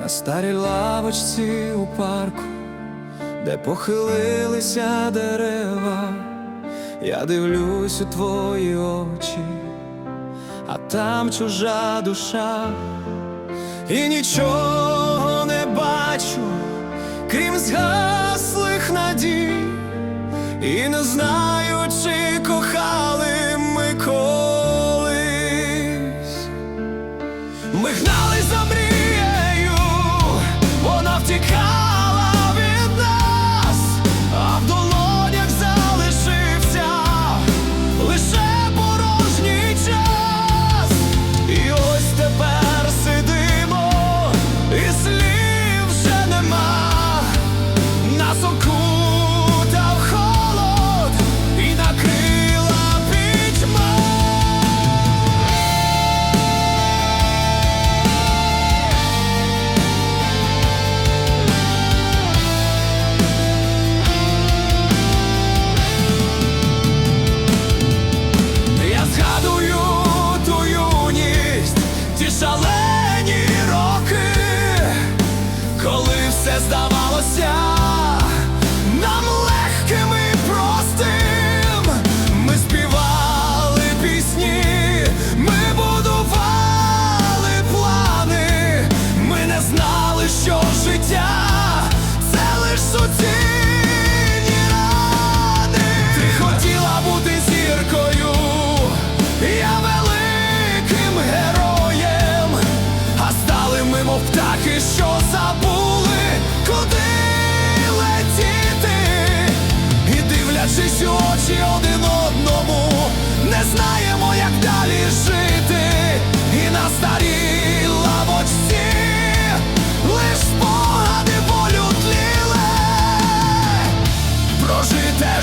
на старій лавочці у парку, де похилилися дерева, я дивлюсь у твої очі, а там чужа душа, і нічого не бачу, крім згаслих надій, і не знаю.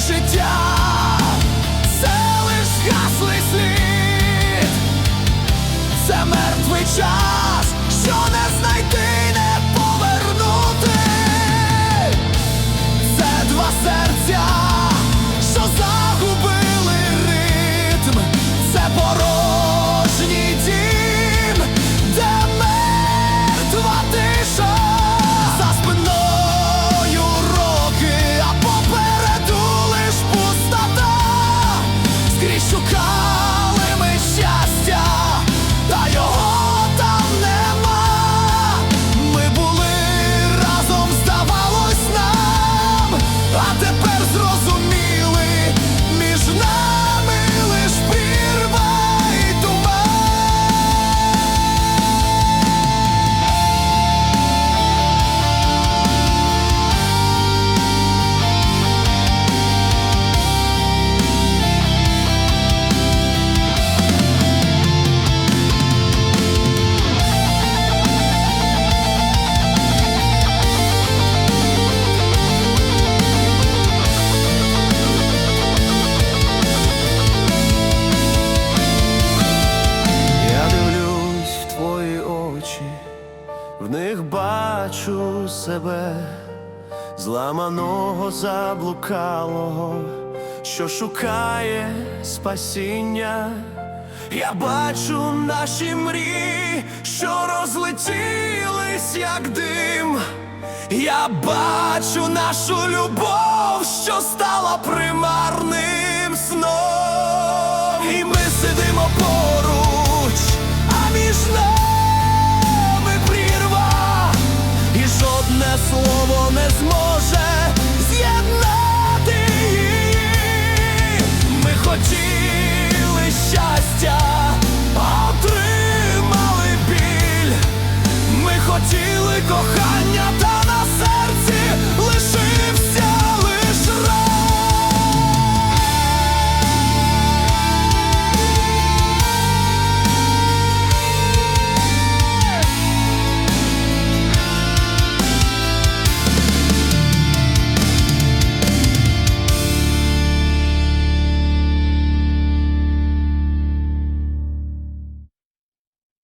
життя, це лиш згаслий слід, це мертвий час, що не в них бачу себе, зламаного заблукалого, що шукає спасіння. Я бачу наші мрії, що розлетілись, як дим. Я бачу нашу любов, що стала примарним сном, і ми сидимо поруч. кохав.